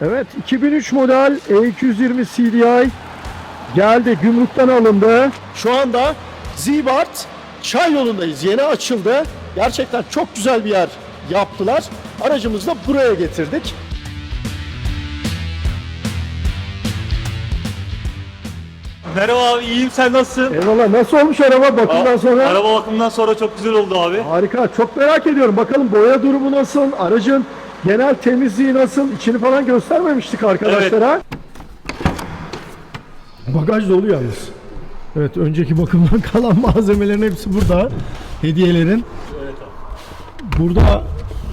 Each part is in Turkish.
Evet 2003 model E220 CDI geldi gümrükten alındı. Şu anda Zibart Çay yolundayız. Yeni açıldı. Gerçekten çok güzel bir yer yaptılar. Aracımızı da buraya getirdik. Merhaba abi iyiyim sen nasılsın? Eyvallah nasıl olmuş araba bakımdan Aa, sonra? Araba bakımından sonra çok güzel oldu abi. Harika. Çok merak ediyorum. Bakalım boya durumu nasıl? Aracın genel temizliği nasıl? İçini falan göstermemiştik arkadaşlara. Bagaj dolu yalnız. Evet önceki bakımdan kalan malzemelerin hepsi burada. Hediyelerin. Evet abi. Burada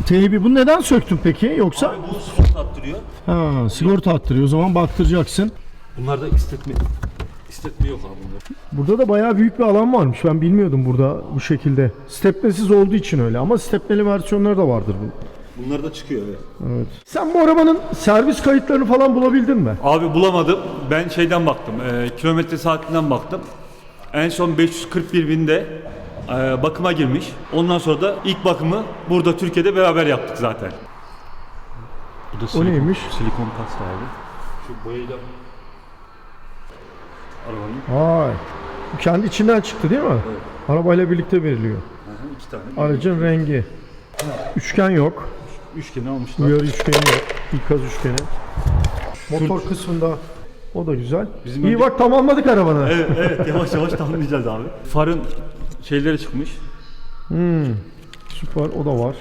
teybi bunu neden söktün peki? Yoksa Abi bu sport attırıyor. ha, sigorta attırıyor. O zaman baktıracaksın. Bunlarda istetme istetme yok abi bunda. Burada da bayağı büyük bir alan varmış. Ben bilmiyordum burada bu şekilde. Stepnesiz olduğu için öyle ama stepneli versiyonları da vardır bunun. Bunlar da çıkıyor evet. Evet. Sen bu arabanın servis kayıtlarını falan bulabildin mi? Abi bulamadım. Ben şeyden baktım. E, kilometre saatinden baktım. En son 541 binde e, bakıma girmiş. Ondan sonra da ilk bakımı burada Türkiye'de beraber yaptık zaten. Bu da O neymiş? Silikon pasta abi. Şu boyayla arabanın Vay. Bu kendi içinden çıktı değil mi? Arabayla birlikte veriliyor. Aha, iki tane. Aracın rengi. Üçgen yok. Üçgeni almışlar. Uyarı üçgeni yok. İkaz üçgeni. Motor kısmında o da güzel. Bizim İyi önce- bak tamamladık arabanı. Evet, evet yavaş yavaş tamamlayacağız abi. Farın şeyleri çıkmış. Süper o da var.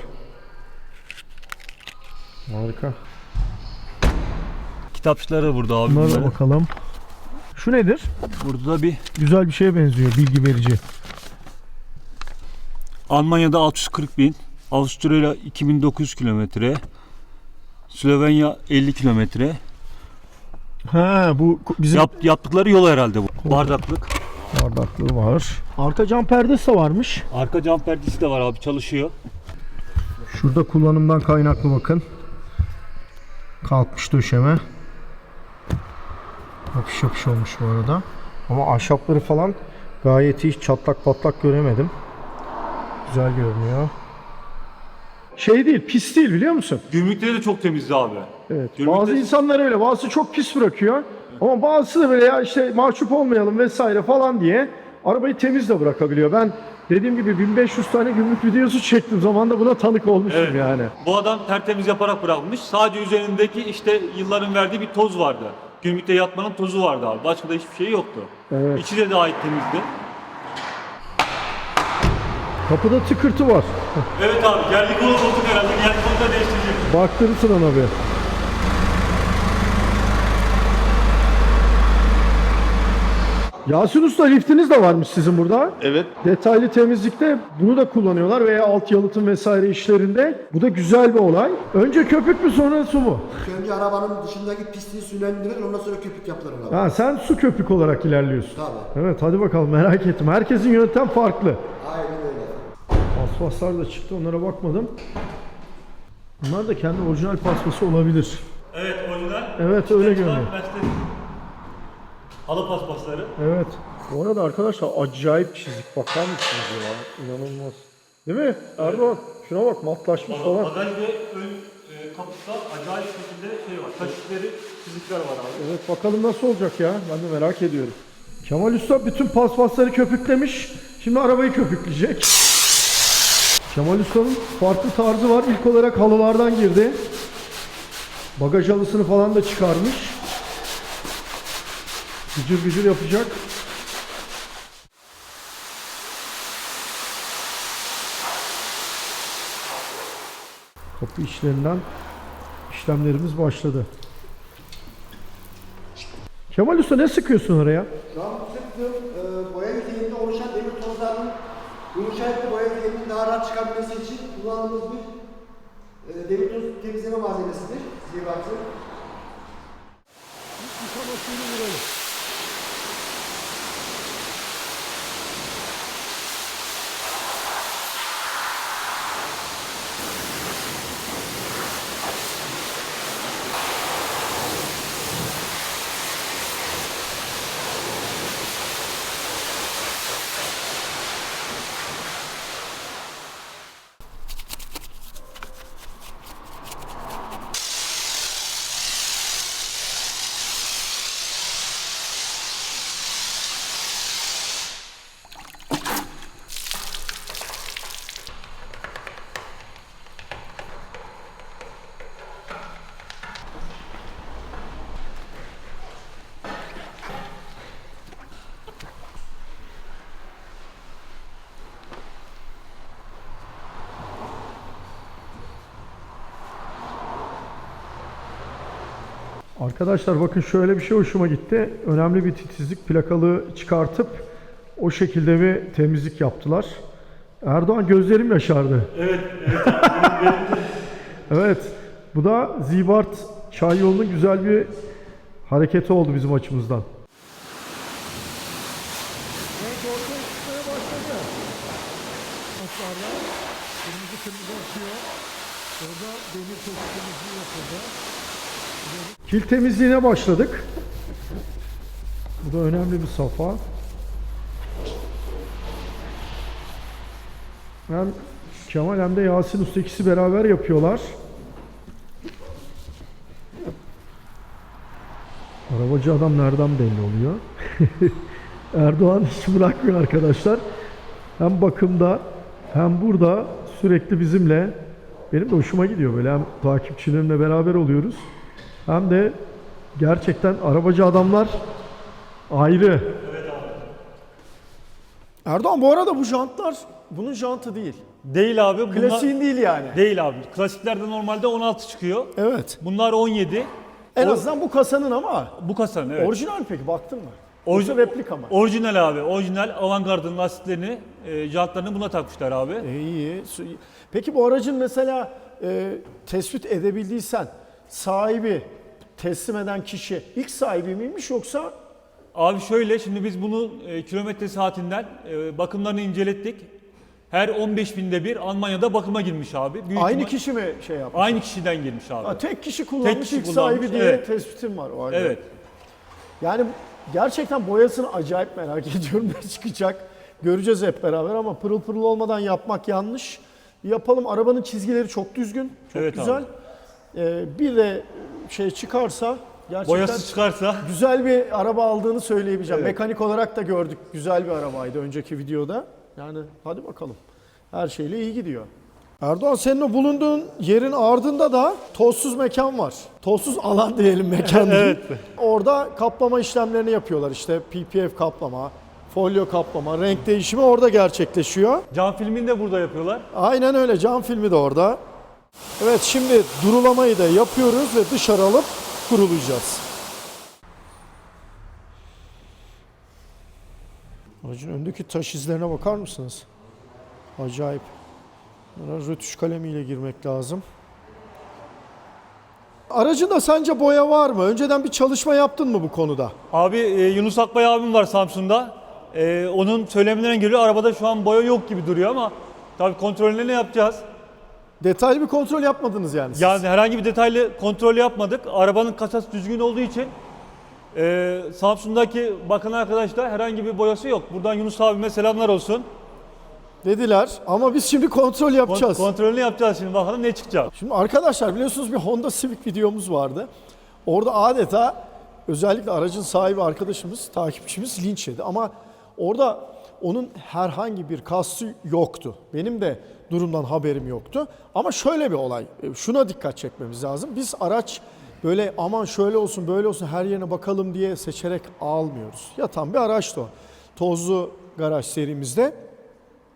Harika. Kitapçıları da burada abi. Bunlara da bunları. bakalım. Şu nedir? Burada da bir Güzel bir şeye benziyor. Bilgi verici. Almanya'da 640 bin, Avusturya 2900 kilometre, Slovenya 50 kilometre. Ha bu bizim Yap, yaptıkları yol herhalde bu. Bardaklık. bardaklığı var. Arka cam perdesi de varmış. Arka cam perdesi de var abi çalışıyor. Şurada kullanımdan kaynaklı bakın. Kalkmış döşeme. Yapış yapış olmuş bu arada. Ama ahşapları falan gayet iyi. Hiç Çatlak patlak göremedim. Güzel görünüyor. Şey değil, pis değil biliyor musun? Gümrükleri de çok temizdi abi. Evet. Gümrükte- Bazı insanlar öyle, bazısı çok pis bırakıyor. Ama bazısı da böyle ya işte mahcup olmayalım vesaire falan diye arabayı temiz de bırakabiliyor. Ben dediğim gibi 1500 tane gümrük videosu çektim zamanda buna tanık olmuşum Evet. yani. Bu adam tertemiz yaparak bırakmış. Sadece üzerindeki işte yılların verdiği bir toz vardı. Gümrükte yatmanın tozu vardı abi. Başka da hiçbir şey yoktu. Evet. İçi de gayet temizdi. Kapıda tıkırtı var. Evet abi geldik onu bulduk herhalde. Geldik onu da değiştireceğiz. Baktırırsın ona bir. Yasin Usta liftiniz de varmış sizin burada. Evet. Detaylı temizlikte bunu da kullanıyorlar veya alt yalıtım vesaire işlerinde. Bu da güzel bir olay. Önce köpük mü sonra su mu? Önce arabanın dışındaki pisliği suyla indirir, ondan sonra köpük yapılır ona. Ha, sen su köpük olarak ilerliyorsun. Tabii. Evet hadi bakalım merak ettim. Herkesin yöntem farklı. Aynen öyle. Paspaslar da çıktı onlara bakmadım. Bunlar da kendi orijinal paspası olabilir. Evet orijinal. Evet öyle görünüyor. Halı paspasları. Evet. Bu arada arkadaşlar acayip çizik. Bakar mısınız ya? İnanılmaz. Değil mi? Erdoğan şuna bak matlaşmış falan. Bagaj ve ön e, kaputta acayip şekilde şey var. Taş izleri, çizikler var abi. Evet bakalım nasıl olacak ya? Ben de merak ediyorum. Kemal Usta bütün paspasları köpüklemiş. Şimdi arabayı köpükleyecek. Kemal Usta'nın farklı tarzı var. İlk olarak halılardan girdi. Bagaj halısını falan da çıkarmış. Gücür gücür yapacak. Kapı işlerinden işlemlerimiz başladı. Kemal Usta ne sıkıyorsun oraya? Şu an sıktığım e, boya yüzeyinde oluşan demir tozlarının yumuşayıp da boya yüzeyinin daha rahat çıkabilmesi için kullandığımız bir e, demir toz temizleme malzemesidir. Zibatı. Arkadaşlar bakın şöyle bir şey hoşuma gitti. Önemli bir titizlik plakalı çıkartıp o şekilde bir temizlik yaptılar. Erdoğan gözlerim yaşardı. Evet. Evet. Bu da Zibart Çay Yolu'nun güzel bir hareketi oldu bizim açımızdan. Evet ortaya çıkmaya başladı. Paslarda kırmızı kırmızı akıyor. Orada demir temizliği yapıldı. Kil temizliğine başladık. Bu da önemli bir safa. Hem Kemal hem de Yasin Usta ikisi beraber yapıyorlar. Arabacı adam nereden belli oluyor? Erdoğan hiç bırakmıyor arkadaşlar. Hem bakımda hem burada sürekli bizimle benim de hoşuma gidiyor böyle hem takipçilerimle beraber oluyoruz. Hem de gerçekten arabacı adamlar ayrı. Erdoğan bu arada bu jantlar bunun jantı değil. Değil abi. Bunlar... Klasiğin değil yani. Değil abi. Klasiklerde normalde 16 çıkıyor. Evet. Bunlar 17. En O- azından bu kasanın ama Bu kasanın evet. orijinal peki baktın mı? Orji- Yoksa replika mı? Orijinal abi. Orijinal avantgardın lastiklerini, e, jantlarını buna takmışlar abi. E, iyi. Su- Peki bu aracın mesela e, tespit edebildiysen sahibi, teslim eden kişi ilk sahibi miymiş yoksa Abi şöyle şimdi biz bunu e, kilometre saatinden e, bakımlarını incelettik. Her 15 binde bir Almanya'da bakıma girmiş abi. Büyük aynı ihtimal- kişi mi şey yapmış? Aynı kişiden girmiş abi. Ha, tek kişi kullanmış kişi ilk kullanmış, sahibi diye evet. tespitim var. Vay be. Evet. Yani gerçekten boyasını acayip merak ediyorum ne çıkacak. Göreceğiz hep beraber ama pırıl pırıl olmadan yapmak yanlış. Yapalım. Arabanın çizgileri çok düzgün, çok Evet güzel. Ee, bir de şey çıkarsa gerçekten Boyası çıkarsa güzel bir araba aldığını söyleyebileceğim. Evet. Mekanik olarak da gördük. Güzel bir arabaydı önceki videoda. Yani hadi bakalım. Her şeyle iyi gidiyor. Erdoğan senin o bulunduğun yerin ardında da tozsuz mekan var. Tozsuz alan diyelim mekan değil. Evet. Orada kaplama işlemlerini yapıyorlar işte PPF kaplama, folyo kaplama, renk değişimi orada gerçekleşiyor. cam filmini de burada yapıyorlar. Aynen öyle cam filmi de orada. Evet şimdi durulamayı da yapıyoruz ve dışarı alıp kurulayacağız. Aracın öndeki taş izlerine bakar mısınız? Acayip. Buna rötuş kalemiyle girmek lazım. Aracında sence boya var mı? Önceden bir çalışma yaptın mı bu konuda? Abi e, Yunus Akbay abim var Samsun'da. E, onun söylemlerine göre arabada şu an boya yok gibi duruyor ama tabii kontrollerini yapacağız. Detaylı bir kontrol yapmadınız yani siz. Yani herhangi bir detaylı kontrol yapmadık. Arabanın kasası düzgün olduğu için e, Samsun'daki bakan arkadaşlar herhangi bir boyası yok. Buradan Yunus abime selamlar olsun. Dediler ama biz şimdi kontrol Kon- yapacağız. kontrolünü yapacağız şimdi bakalım ne çıkacak. Şimdi arkadaşlar biliyorsunuz bir Honda Civic videomuz vardı. Orada adeta özellikle aracın sahibi arkadaşımız, takipçimiz linç yedi. Ama orada onun herhangi bir kastı yoktu. Benim de durumdan haberim yoktu. Ama şöyle bir olay, e, şuna dikkat çekmemiz lazım. Biz araç böyle aman şöyle olsun böyle olsun her yerine bakalım diye seçerek almıyoruz. Yatan bir araçtı o. Tozlu garaj serimizde.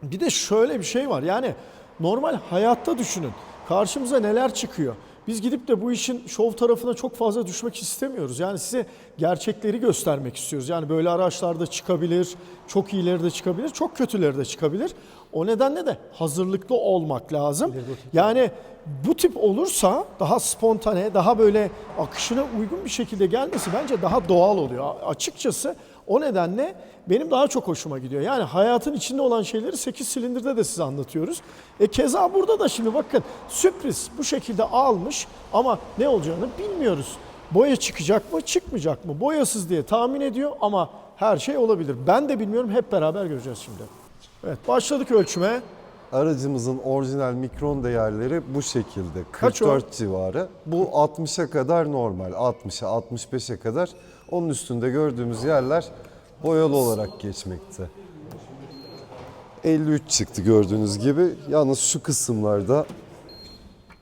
Bir de şöyle bir şey var yani normal hayatta düşünün karşımıza neler çıkıyor. Biz gidip de bu işin şov tarafına çok fazla düşmek istemiyoruz. Yani size gerçekleri göstermek istiyoruz. Yani böyle araçlarda çıkabilir, çok iyileri de çıkabilir, çok kötüleri de çıkabilir. O nedenle de hazırlıklı olmak lazım. Yani bu tip olursa daha spontane, daha böyle akışına uygun bir şekilde gelmesi bence daha doğal oluyor. Açıkçası o nedenle benim daha çok hoşuma gidiyor. Yani hayatın içinde olan şeyleri 8 silindirde de size anlatıyoruz. E keza burada da şimdi bakın sürpriz bu şekilde almış ama ne olacağını bilmiyoruz. Boya çıkacak mı çıkmayacak mı? Boyasız diye tahmin ediyor ama her şey olabilir. Ben de bilmiyorum hep beraber göreceğiz şimdi. Evet başladık ölçüme. Aracımızın orijinal mikron değerleri bu şekilde. Kaç o? 44 civarı. Bu 60'a kadar normal. 60'a 65'e kadar. Onun üstünde gördüğümüz yerler boyalı olarak geçmekte. 53 çıktı gördüğünüz gibi. Yalnız şu kısımlarda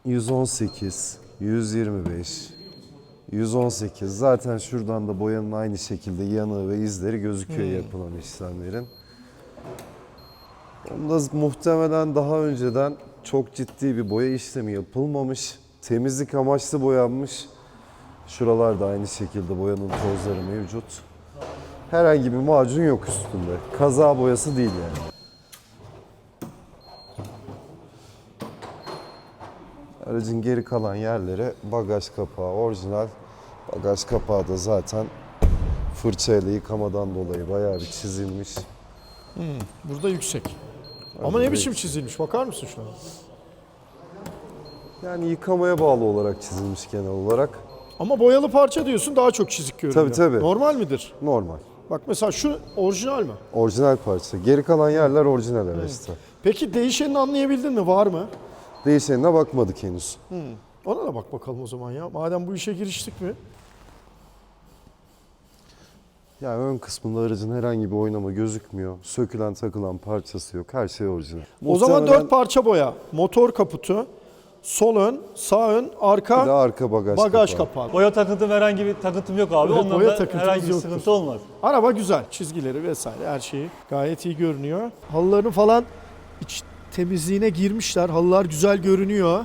118, 125, 118. Zaten şuradan da boyanın aynı şekilde yanığı ve izleri gözüküyor yapılan işlemlerin. Onda muhtemelen daha önceden çok ciddi bir boya işlemi yapılmamış. Temizlik amaçlı boyanmış. Şuralar da aynı şekilde boyanın tozları mevcut. Herhangi bir macun yok üstünde. Kaza boyası değil yani. Aracın geri kalan yerlere bagaj kapağı orijinal. Bagaj kapağı da zaten fırçayla yıkamadan dolayı bayağı bir çizilmiş. Burada yüksek. Ama ne biçim çizilmiş bakar mısın şuna? Yani yıkamaya bağlı olarak çizilmiş genel olarak. Ama boyalı parça diyorsun daha çok çizik görünüyor. Tabii, tabii. Normal midir? Normal. Bak mesela şu orijinal mi? Orijinal parça. Geri kalan yerler orijinal araçta. Peki değişenini anlayabildin mi? Var mı? Değişenine bakmadık henüz. Ona da bak bakalım o zaman ya. Madem bu işe giriştik mi? Yani ön kısmında aracın herhangi bir oynama gözükmüyor. Sökülen takılan parçası yok. Her şey orijinal. O zaman Muhtemelen dört parça boya. Motor kaputu, sol ön, sağ ön, bir de arka arka bagaj, bagaj kapağı. kapağı. Boya takıntım herhangi bir takıntım yok abi. Evet, Ondan boya da takıntımız herhangi bir yoktur. sıkıntı olmaz. Araba güzel. Çizgileri vesaire her şeyi gayet iyi görünüyor. Halıların falan iç temizliğine girmişler. Halılar güzel görünüyor.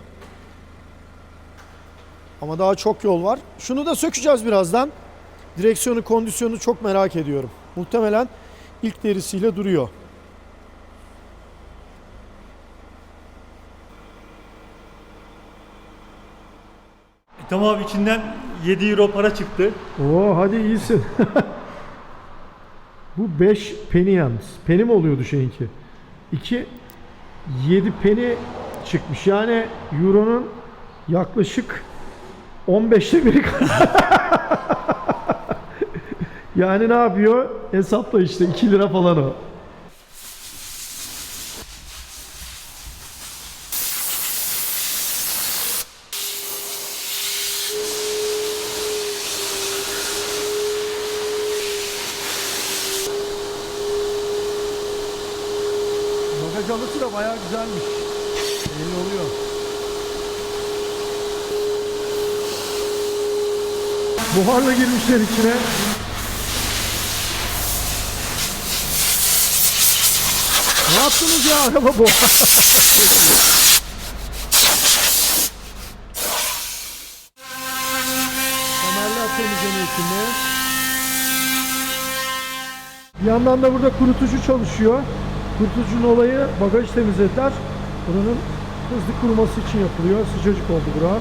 Ama daha çok yol var. Şunu da sökeceğiz birazdan. Direksiyonu, kondisyonu çok merak ediyorum. Muhtemelen ilk derisiyle duruyor. Tamam abi içinden 7 euro para çıktı. Oo hadi iyisin. Bu 5 penny yalnız. Penny mi oluyordu şeyinki? 2 7 penny çıkmış. Yani euronun yaklaşık 15'te biri Yani ne yapıyor? Hesapla işte 2 lira falan o. Bagaj alısı da bayağı güzelmiş. Belli oluyor. Girmişler içine. Ne yaptınız ya araba bu? Kemerler temizleniyor şimdi. Bir yandan da burada kurutucu çalışıyor. Kurutucunun olayı bagaj temizlediler. Buranın hızlı kuruması için yapılıyor. Sıcacık oldu bura.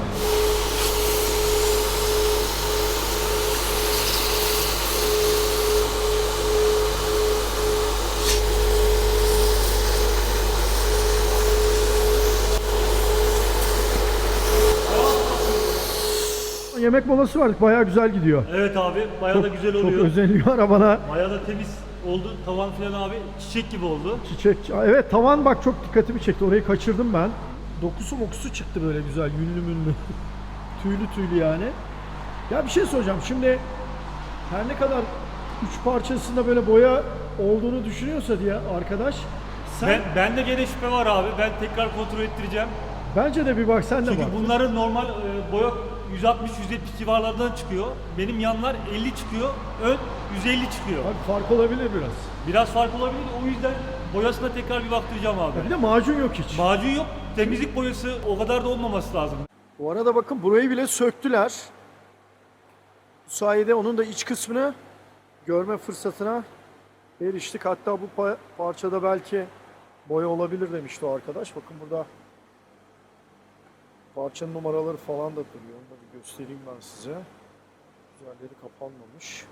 Yemek molası var. Bayağı güzel gidiyor. Evet abi bayağı da güzel Çok oluyor. özenliyor arabana. Bayağı da temiz oldu. Tavan falan abi çiçek gibi oldu. Çiçek. Evet tavan bak çok dikkatimi çekti. Orayı kaçırdım ben. Dokusu mokusu çıktı böyle güzel. Yünlü münlü. tüylü tüylü yani. Ya bir şey soracağım. Şimdi her ne kadar üç parçasında böyle boya olduğunu düşünüyorsa diye arkadaş sen Ben, bende gene şüphe var abi. Ben tekrar kontrol ettireceğim. bence de bir bak sen de Çünkü bak. bunların normal e, boya 160-170 civarlardan çıkıyor. Benim yanlar 50 çıkıyor. Ön 150 çıkıyor. Bak fark olabilir biraz. Biraz fark olabilir. O yüzden boyasına tekrar bir baktıracağım abi. Ya bir de macun yok hiç. Macun yok. Temizlik boyası o kadar da olmaması lazım. Bu arada bakın burayı bile söktüler. Bu sayede onun da iç kısmını görme fırsatına eriştik. Hatta bu pa- parçada belki boya olabilir demişti o arkadaş. Bakın burada parçanın numaraları falan da duruyor. Onu da bir göstereyim ben size. Üzerleri kapanmamış.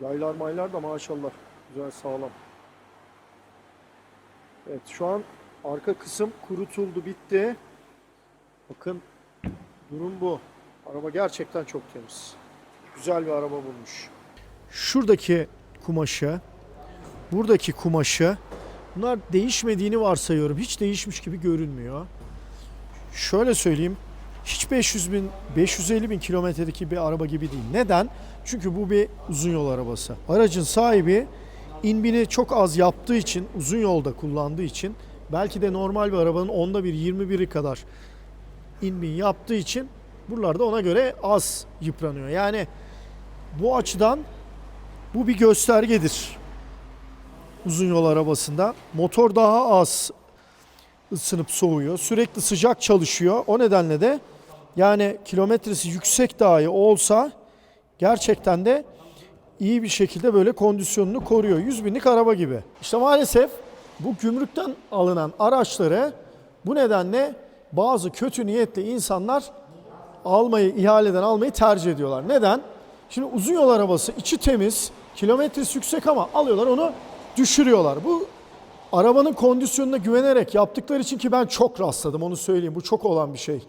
Yaylar maylar da maşallah güzel sağlam. Evet şu an arka kısım kurutuldu bitti. Bakın durum bu. Araba gerçekten çok temiz. Güzel bir araba bulmuş. Şuradaki kumaşı, buradaki kumaşı bunlar değişmediğini varsayıyorum. Hiç değişmiş gibi görünmüyor. Şöyle söyleyeyim. Hiç 500 bin, 550 bin kilometredeki bir araba gibi değil. Neden? Çünkü bu bir uzun yol arabası. Aracın sahibi inbini çok az yaptığı için, uzun yolda kullandığı için belki de normal bir arabanın onda bir, 21'i kadar inbin yaptığı için buralarda ona göre az yıpranıyor. Yani bu açıdan bu bir göstergedir. Uzun yol arabasında motor daha az ısınıp soğuyor. Sürekli sıcak çalışıyor. O nedenle de Yani kilometresi yüksek dahi olsa gerçekten de iyi bir şekilde böyle kondisyonunu koruyor. 100 binlik araba gibi. İşte maalesef bu gümrükten alınan araçları bu nedenle bazı kötü niyetli insanlar almayı, ihaleden almayı tercih ediyorlar. Neden? Şimdi uzun yol arabası içi temiz, kilometresi yüksek ama alıyorlar onu düşürüyorlar. Bu arabanın kondisyonuna güvenerek yaptıkları için ki ben çok rastladım onu söyleyeyim. Bu çok olan bir şey.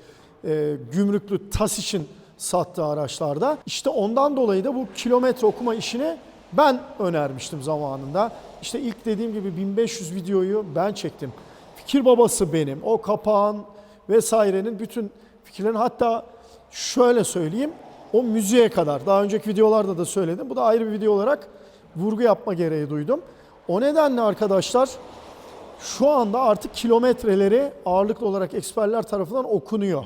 Ee, gümrüklü TAS için sattığı araçlarda. İşte ondan dolayı da bu kilometre okuma işini ben önermiştim zamanında. İşte ilk dediğim gibi 1500 videoyu ben çektim. Fikir babası benim. O kapağın vesairenin bütün fikirlerin hatta şöyle söyleyeyim o müziğe kadar daha önceki videolarda da söyledim. Bu da ayrı bir video olarak vurgu yapma gereği duydum. O nedenle arkadaşlar şu anda artık kilometreleri ağırlıklı olarak eksperler tarafından okunuyor.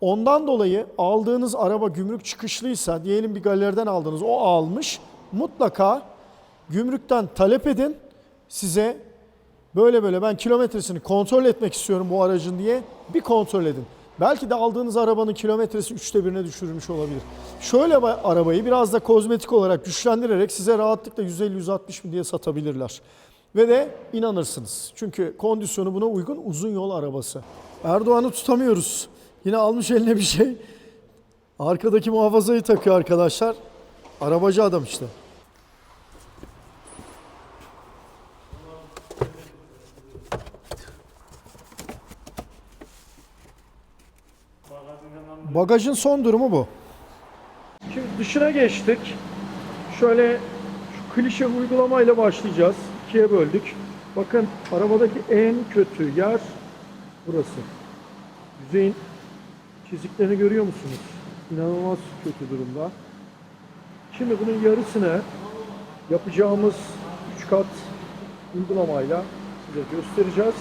Ondan dolayı aldığınız araba gümrük çıkışlıysa diyelim bir galeriden aldınız o almış mutlaka gümrükten talep edin size böyle böyle ben kilometresini kontrol etmek istiyorum bu aracın diye bir kontrol edin. Belki de aldığınız arabanın kilometresi üçte birine düşürülmüş olabilir. Şöyle ba- arabayı biraz da kozmetik olarak güçlendirerek size rahatlıkla 150-160 bin diye satabilirler. Ve de inanırsınız. Çünkü kondisyonu buna uygun uzun yol arabası. Erdoğan'ı tutamıyoruz. Yine almış eline bir şey. Arkadaki muhafazayı takıyor arkadaşlar. Arabacı adam işte. Bagajın son durumu bu. Şimdi dışına geçtik. Şöyle şu klişe uygulamayla başlayacağız. İkiye böldük. Bakın arabadaki en kötü yer burası. Yüzeyin çiziklerini görüyor musunuz? İnanılmaz kötü durumda. Şimdi bunun yarısını yapacağımız 3 kat uygulamayla size göstereceğiz.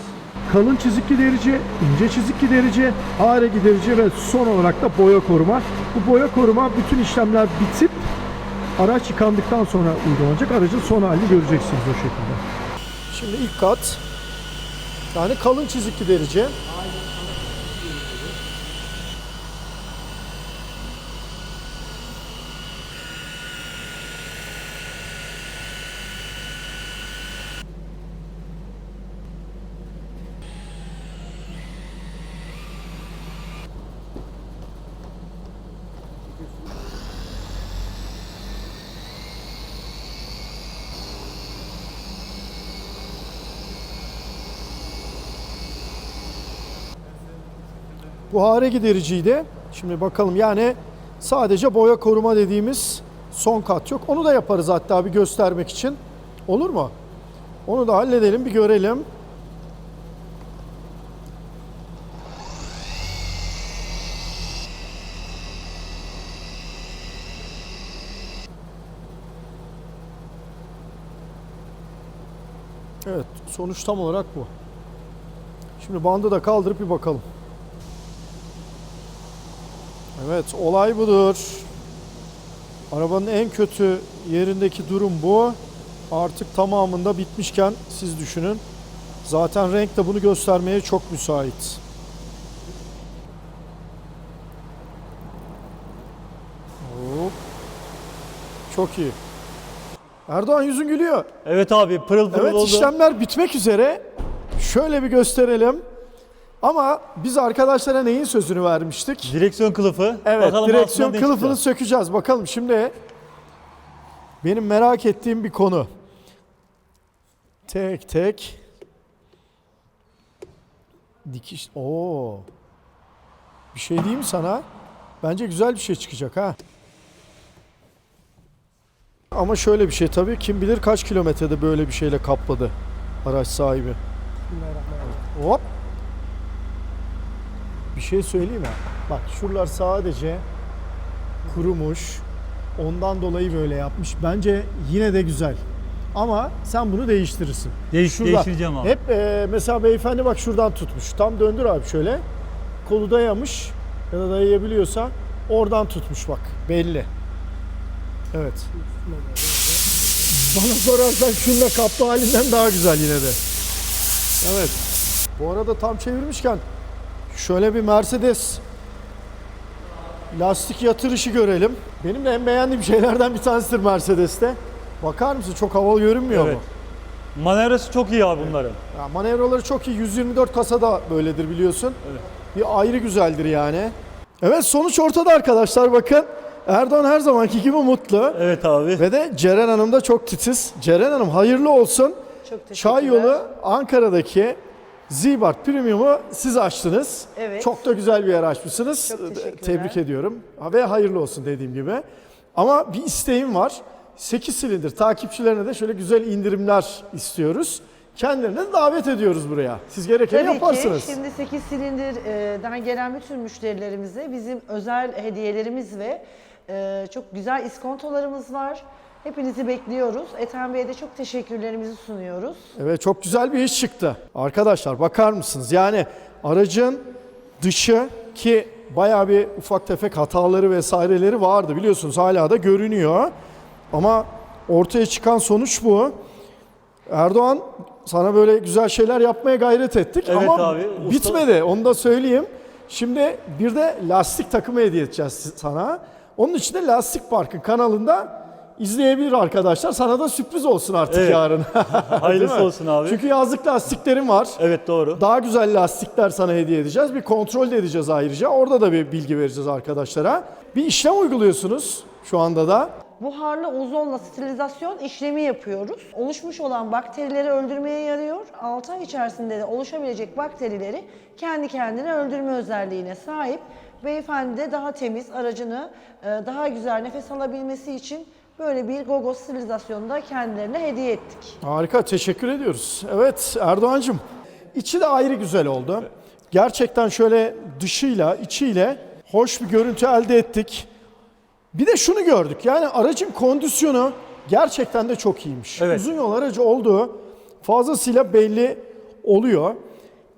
Kalın çizik giderici, ince çizik giderici, hare giderici ve son olarak da boya koruma. Bu boya koruma bütün işlemler bitip araç yıkandıktan sonra uygulanacak. Aracın son halini göreceksiniz o şekilde. Şimdi ilk kat yani kalın çizik giderici. Buhare gidericiydi. Şimdi bakalım yani sadece boya koruma dediğimiz son kat yok. Onu da yaparız hatta bir göstermek için. Olur mu? Onu da halledelim bir görelim. Evet, sonuç tam olarak bu. Şimdi bandı da kaldırıp bir bakalım. Evet, olay budur. Arabanın en kötü yerindeki durum bu. Artık tamamında bitmişken siz düşünün. Zaten renk de bunu göstermeye çok müsait. Hop. Çok iyi. Erdoğan yüzün gülüyor. Evet abi pırıl pırıl Evet oldu. işlemler bitmek üzere. Şöyle bir gösterelim. Ama biz arkadaşlara neyin sözünü vermiştik? Direksiyon kılıfı. Evet, Bakalım direksiyon altından ne kılıfını çıkacak? sökeceğiz. Bakalım şimdi benim merak ettiğim bir konu. Tek tek dikiş. Oo. Bir şey diyeyim mi sana? Bence güzel bir şey çıkacak ha. Ama şöyle bir şey tabii kim bilir kaç kilometrede böyle bir şeyle kapladı araç sahibi. Hop. Bir şey söyleyeyim mi? Bak şuralar sadece kurumuş. Ondan dolayı böyle yapmış. Bence yine de güzel. Ama sen bunu değiştirirsin. Değiş- Şurada. değiştireceğim abi. Hep e, mesela beyefendi bak şuradan tutmuş. Tam döndür abi şöyle. Kolu dayamış ya da dayayabiliyorsa oradan tutmuş bak. Belli. Evet. Bana sorarsan şununla kaplı halinden daha güzel yine de. Evet. Bu arada tam çevirmişken şöyle bir Mercedes lastik yatırışı görelim. Benim de en beğendiğim şeylerden bir tanesidir Mercedes'te. Bakar mısın çok havalı görünmüyor Evet. mu? Manevrası çok iyi abi bunların. Ya manevraları çok iyi. 124 kasa da böyledir biliyorsun. Bir ayrı güzeldir yani. Evet sonuç ortada arkadaşlar bakın. Erdoğan her zamanki gibi mutlu. Evet abi. Ve de Ceren Hanım da çok titiz. Ceren Hanım hayırlı olsun. Çok teşekkürler. Çay yolu Ankara'daki Zibart Premium'u siz açtınız. Evet. Çok da güzel bir yer açmışsınız. Çok teşekkürler. Tebrik ediyorum. Ve hayırlı olsun dediğim gibi. Ama bir isteğim var. 8 silindir takipçilerine de şöyle güzel indirimler istiyoruz. Kendilerini de davet ediyoruz buraya. Siz gerekeni Tabii yaparsınız. ki şimdi 8 silindirden gelen bütün müşterilerimize bizim özel hediyelerimiz ve e, çok güzel iskontolarımız var. Hepinizi bekliyoruz. Ethem Bey'e de çok teşekkürlerimizi sunuyoruz. Evet çok güzel bir iş çıktı. Arkadaşlar bakar mısınız? Yani aracın dışı ki bayağı bir ufak tefek hataları vesaireleri vardı biliyorsunuz hala da görünüyor. Ama ortaya çıkan sonuç bu. Erdoğan sana böyle güzel şeyler yapmaya gayret ettik Evet ama abi, usta- bitmedi onu da söyleyeyim. Şimdi bir de lastik takımı hediye edeceğiz sana. Onun için de Lastik Park'ın kanalında izleyebilir arkadaşlar. Sana da sürpriz olsun artık Evet. yarın. Hayırlısı Değil mi? olsun abi. Çünkü yazlık lastiklerim var. Evet doğru. Daha güzel lastikler sana hediye edeceğiz. Bir kontrol de edeceğiz ayrıca. Orada da bir bilgi vereceğiz arkadaşlara. Bir işlem uyguluyorsunuz şu anda da. Buharlı ozonla sterilizasyon işlemi yapıyoruz. Oluşmuş olan bakterileri öldürmeye yarıyor. 6 ay içerisinde de oluşabilecek bakterileri kendi kendine öldürme özelliğine sahip. Beyefendi de daha temiz aracını e, daha güzel nefes alabilmesi için böyle bir gogo sterilizasyonu da kendilerine hediye ettik. Harika, teşekkür ediyoruz. Evet Erdoğan'cığım, içi de ayrı güzel oldu. Gerçekten şöyle dışıyla, içiyle hoş bir görüntü elde ettik. Bir de şunu gördük, yani aracın kondisyonu gerçekten de çok iyiymiş. Evet. Uzun yol aracı olduğu fazlasıyla belli oluyor.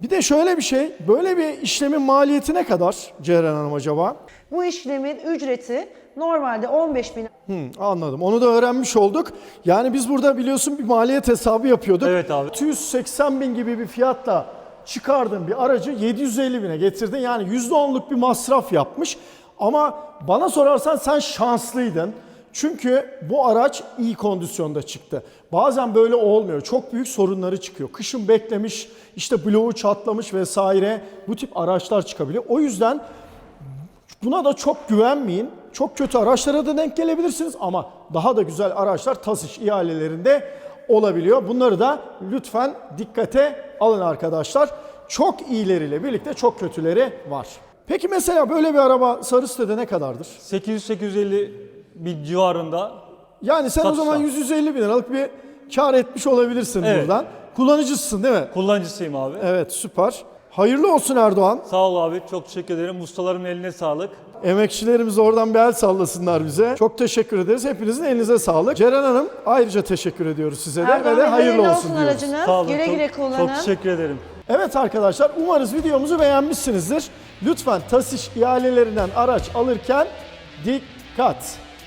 Bir de şöyle bir şey, böyle bir işlemin maliyeti ne kadar Ceren Hanım acaba? Bu işlemin ücreti normalde 15 bin Hı, anladım. Onu da öğrenmiş olduk. Yani biz burada biliyorsun bir maliyet hesabı yapıyorduk. Evet abi. 280 bin gibi bir fiyatla çıkardığın bir aracı 750 bine getirdin. Yani %10'luk bir masraf yapmış. Ama bana sorarsan sen şanslıydın. Çünkü bu araç iyi kondisyonda çıktı. Bazen böyle olmuyor. Çok büyük sorunları çıkıyor. Kışın beklemiş, işte bloğu çatlamış vesaire. Bu tip araçlar çıkabiliyor. O yüzden Buna da çok güvenmeyin. Çok kötü araçlara da denk gelebilirsiniz ama daha da güzel araçlar TASİŞ ihalelerinde olabiliyor. Bunları da lütfen dikkate alın arkadaşlar. Çok iyileriyle birlikte çok kötüleri var. Peki mesela böyle bir araba sarı sitede ne kadardır? 800-850 bin civarında. Yani sen o Satışta. zaman 150 bin liralık bir kar etmiş olabilirsin Evet. buradan. Kullanıcısın değil mi? Kullanıcısıyım abi. Evet süper. Hayırlı olsun Erdoğan. Sağ ol abi. Çok teşekkür ederim. Ustaların eline sağlık. Emekçilerimiz oradan bir el sallasınlar bize. Çok teşekkür ederiz. Hepinizin elinize sağlık. Ceren Hanım ayrıca teşekkür ediyoruz size de Erdoğan ve de Bey, hayırlı olsun diyoruz. aracınız. Sağ olun. Güle çok, güle çok kullanın. teşekkür ederim. Evet arkadaşlar umarız videomuzu beğenmişsinizdir. Lütfen TASİŞ ihalelerinden araç alırken dikkat.